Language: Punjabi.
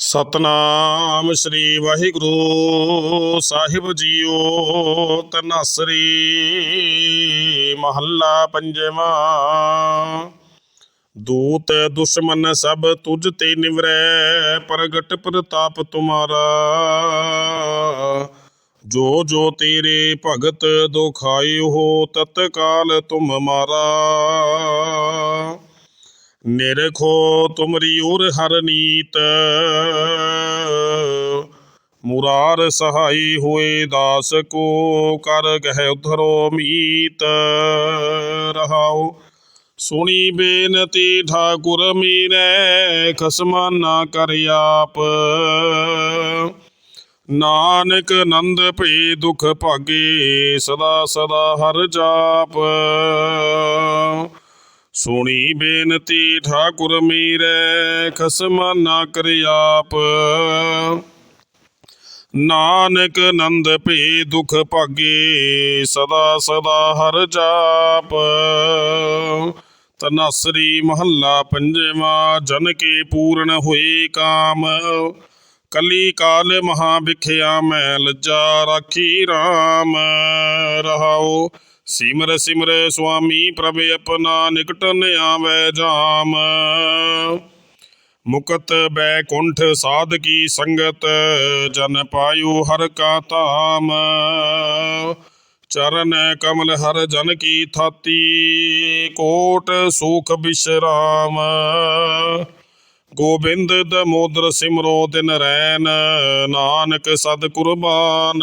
ਸਤਨਾਮ ਸ੍ਰੀ ਵਾਹਿਗੁਰੂ ਸਾਹਿਬ ਜੀਓ ਤਨਸਰੀ ਮਹੱਲਾ ਪੰਜਵਾਂ। ਦੂਤ ਦੁਸ਼ਮਨ ਸਭ ਤੁਝ ਤੇ ਨਿਵਰੈ, ਪ੍ਰਗਟ ਪ੍ਰਤਾਪ ਤੁਮਾਰਾ। ਜੋ ਜੋ ਤੇਰੇ ਭਗਤ ਦੁਖਾਇ ਹੋ, ਤਤਕਾਲ ਤੁਮ ਮਾਰਾ। ਨਿਰਖੋ ਤੁਮਰੀ ਉਰ ਹਰ ਨੀਤ। ਮੁਰਾਰ ਸਹਾਈ ਹੋਏ ਦਾਸ ਕੋ ਕਰ ਗਹਿ ਉਧਰੋ ਮੀਤ। ਰਹਾਉ ਸੁਣੀ ਬੇਨਤੀ ਠਾਕੁਰ ਮੀਰੈ ਖਸਮਾ ਨਾ ਕਰ ਆਪ। ਨਾਨਕ ਨੰਦ ਭਈ ਦੁਖ ਭਾਗੇ ਸਦਾ ਸਦਾ ਹਰ ਜਾਪ। ਸੁਣੀ ਬੇਨਤੀ ਠਾਕੁਰ ਮੀਰੈ ਖਸਮ ਨਾ ਕਰ ਆਪ। ਨਾਨਕ ਨੰਦ ਭਈ ਦੁਖ ਭਾਗੇ, ਸਦਾ ਸਦਾ ਹਰ ਜਾਪ। ਤਨਸਰੀ ਮਹੱਲਾ ਪੰਜਵਾ, ਜਨ ਕੇ ਪੂਰਨ ਹੋਏ ਕਾਮ। ਕਲੀ ਕਾਲ ਮਹਾ ਵਿਖਿਆ ਮੈਂ ਲੱਜਾ ਰਾਖੀ RAM ਰਹਾਉ ਸਿਮਰ ਸਿਮਰ ਸੁਆਮੀ ਪ੍ਰਭ ਆਪਣਾ ਨਿਕਟ ਨ ਆਵੈ ਜਾਮ। ਮੁਕਤ ਬੈਕੁੰਠ ਸਾਧਕੀ ਸੰਗਤ, ਜਨ ਪਾਇਓ ਹਰ ਕਾ ਧਾਮ। ਚਰਨ ਕਮਲ ਹਰ ਜਨ ਕੀ ਥਾਤੀ, ਕੋਟ ਸੁਖ ਬਿਸ਼ਰਾਮ। ਗੋਬਿੰਦ ਦਮੋਦਰ ਸਿਮਰੋ ਦਿਨ ਰੈਨ, ਨਾਨਕ ਸਦ ਕੁਰਬਾਨ।